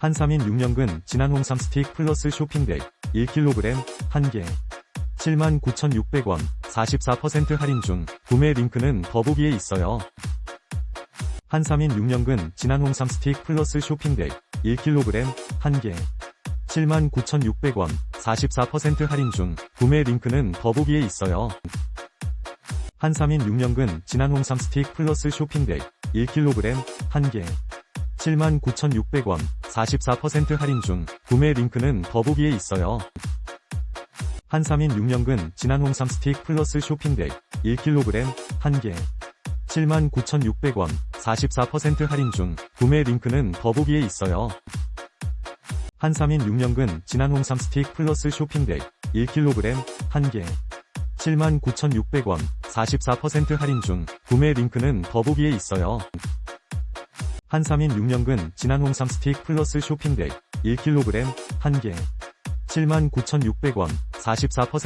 한삼인 6년근 진한 홍삼 스틱 플러스 쇼핑백 1kg 1개 79,600원 44% 할인 중 구매 링크는 더보기에 있어요. 한삼인 6년근 진한 홍삼 스틱 플러스 쇼핑백 1kg 1개 79,600원 44% 할인 중 구매 링크는 더보기에 있어요. 한삼인 6년근 진한 홍삼 스틱 플러스 쇼핑백 1kg 1개 79,600원 44% 할인 중 구매 링크는 더보기에 있어요. 한삼인 6년근 진한 홍삼 스틱 플러스 쇼핑백 1kg 1개 79,600원 44% 할인 중 구매 링크는 더보기에 있어요. 한삼인 6년근 진한 홍삼 스틱 플러스 쇼핑백 1kg 1개 79,600원 44% 할인 중 구매 링크는 더보기에 있어요. 한삼인 6년근 진한 홍삼 스틱 플러스 쇼핑백 1kg 1개. 79,600원 44%